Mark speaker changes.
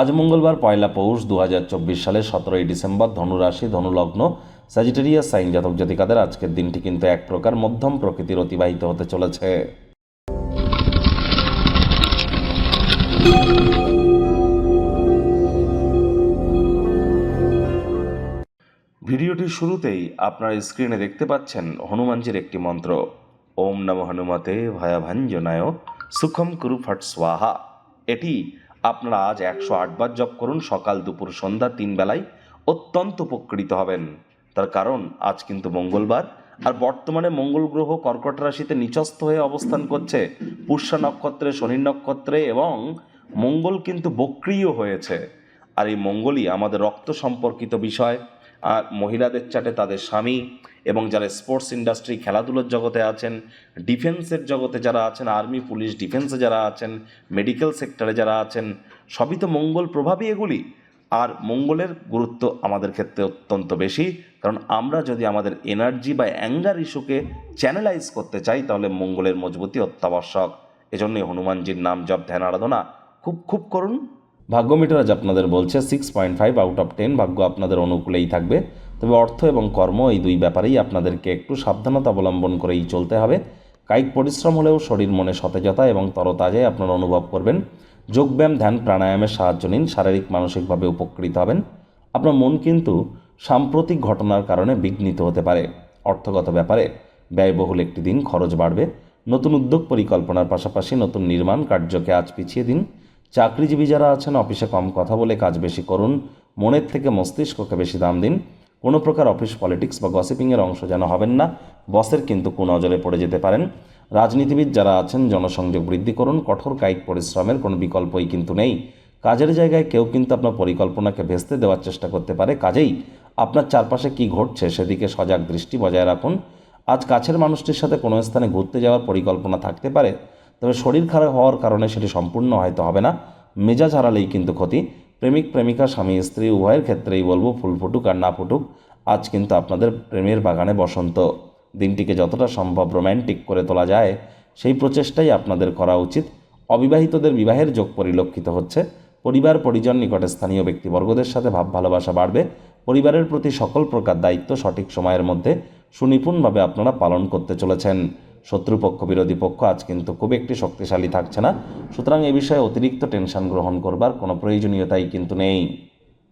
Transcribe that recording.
Speaker 1: আজ মঙ্গলবার পয়লা পৌষ দু হাজার চব্বিশ সালের সতেরোই ডিসেম্বর ধনুরাশি, ধনুলগ্ন স্যাজিটেরিয়াস সাইন জাতক জাতিকাদের আজকের দিনটি কিন্তু এক প্রকার মধ্যম প্রকৃতির অতিবাহিত হতে চলেছে। ভিডিওটির শুরুতেই আপনার স্ক্রিনে দেখতে পাচ্ছেন হনুমানজির একটি মন্ত্র। ওম নম হনুমতে ভয়াভাঞ্জনায় সুখম কুরু ফট স্বাহা। এটি আপনারা আজ একশো আটবার জপ করুন, সকাল, দুপুর, সন্ধ্যা, তিন বেলায় অত্যন্ত উপকৃত হবেন। তার কারণ, আজ কিন্তু মঙ্গলবার, আর বর্তমানে মঙ্গল গ্রহ কর্কট রাশিতে নিচস্থ হয়ে অবস্থান করছে। পুষ্যা নক্ষত্রে, শনি নক্ষত্রে এবং মঙ্গল কিন্তু বক্রিয় হয়েছে। আর এই মঙ্গলই আমাদের রক্ত সম্পর্কিত বিষয়। আর মহিলাদের চাটে তাদের স্বামী এবং যারা স্পোর্টস ইন্ডাস্ট্রি খেলাধুলোর জগতে আছেন ডিফেন্সের জগতে যারা আছেন আর্মি পুলিশ ডিফেন্সে যারা আছেন মেডিকেল সেক্টরে যারা আছেন, সবই তো মঙ্গল প্রভাবই এগুলি। আর মঙ্গলের গুরুত্ব আমাদের ক্ষেত্রে অত্যন্ত বেশি। কারণ আমরা যদি আমাদের এনার্জি বা অ্যাঙ্গার ইস্যুকে চ্যানেলাইজ করতে চাই, তাহলে মঙ্গলের মজবুতি অত্যাবশ্যক। এজন্যই হনুমানজির নাম জপ, ধ্যান, আরাধনা খুব খুব করুন। ভাগ্য মিটার আজ আপনাদের বলছে six point five out of ten ভাগ্য আপনাদের অনুকূলেই থাকবে। তবে অর্থ এবং কর্ম এই দুই ব্যাপারেই আপনাদেরকে একটু সাবধানতা অবলম্বন করেই চলতে হবে। কায়িক পরিশ্রম হলেও শরীর মনে সতেজতা এবং তরতাজায় আপনারা অনুভব করবেন। যোগব্যায়াম, ধ্যান, প্রাণায়ামের সাহায্য নিন, শারীরিক, মানসিকভাবে উপকৃত হবেন। আপনার মন কিন্তু সাম্প্রতিক ঘটনার কারণে বিঘ্নিত হতে পারে। অর্থগত ব্যাপারে ব্যয়বহুল একটি দিন, খরচ বাড়বে। নতুন উদ্যোগ পরিকল্পনার পাশাপাশি নতুন নির্মাণ কার্যকে আজ পিছিয়ে দিন। চাকরিজীবী যারা আছেন, অফিসে কম কথা বলে কাজ বেশি করুন। মনের থেকে মস্তিষ্ককে বেশি দাম দিন। কোনো প্রকার অফিস পলিটিক্স বা গসিপিংয়ের অংশ যেন হবেন না। বসের কিন্তু কুনজরে পড়ে যেতে পারেন। রাজনীতিবিদ যারা আছেন, জনসংযোগ বৃদ্ধি করুন। কঠোর কায়িক পরিশ্রমের কোনো বিকল্পই কিন্তু নেই। কাজের জায়গায় কেউ কিন্তু আপনার পরিকল্পনাকে ভেস্তে দেওয়ার চেষ্টা করতে পারে। কাজেই আপনার চারপাশে কি ঘটছে সেদিকে সজাগ দৃষ্টি বজায় রাখুন। আজ কাছের মানুষটির সাথে কোনো স্থানে ঘুরতে যাওয়ার পরিকল্পনা থাকতে পারে। তবে শরীর খারাপ হওয়ার কারণে সেটি সম্পূর্ণ হয়তো হবে না। মেজাজ হারালেই কিন্তু ক্ষতি। প্রেমিক, প্রেমিকা, স্বামী, স্ত্রী, উভয়ের ক্ষেত্রেই বলব, ফুল ফুটুক আর না ফুটুক, আজ কিন্তু আপনাদের প্রেমের বাগানে বসন্ত। দিনটিকে যতটা সম্ভব রোম্যান্টিক করে তোলা যায়, সেই প্রচেষ্টাই আপনাদের করা উচিত। অবিবাহিতদের বিবাহের যোগ পরিলক্ষিত হচ্ছে। পরিবার, পরিজন, নিকটে স্থানীয় ব্যক্তিবর্গদের সাথে ভাব ভালোবাসা বাড়বে। পরিবারের প্রতি সকল প্রকার দায়িত্ব সঠিক সময়ের মধ্যে সুনিপুণভাবে আপনারা পালন করতে চলেছেন। শত্রুপক্ষ, বিরোধী পক্ষ আজ কিন্তু খুব একটি শক্তিশালী থাকছে না। সুতরাং এ বিষয়ে অতিরিক্ত টেনশন গ্রহণ করবার কোনো প্রয়োজনীয়তাই কিন্তু নেই।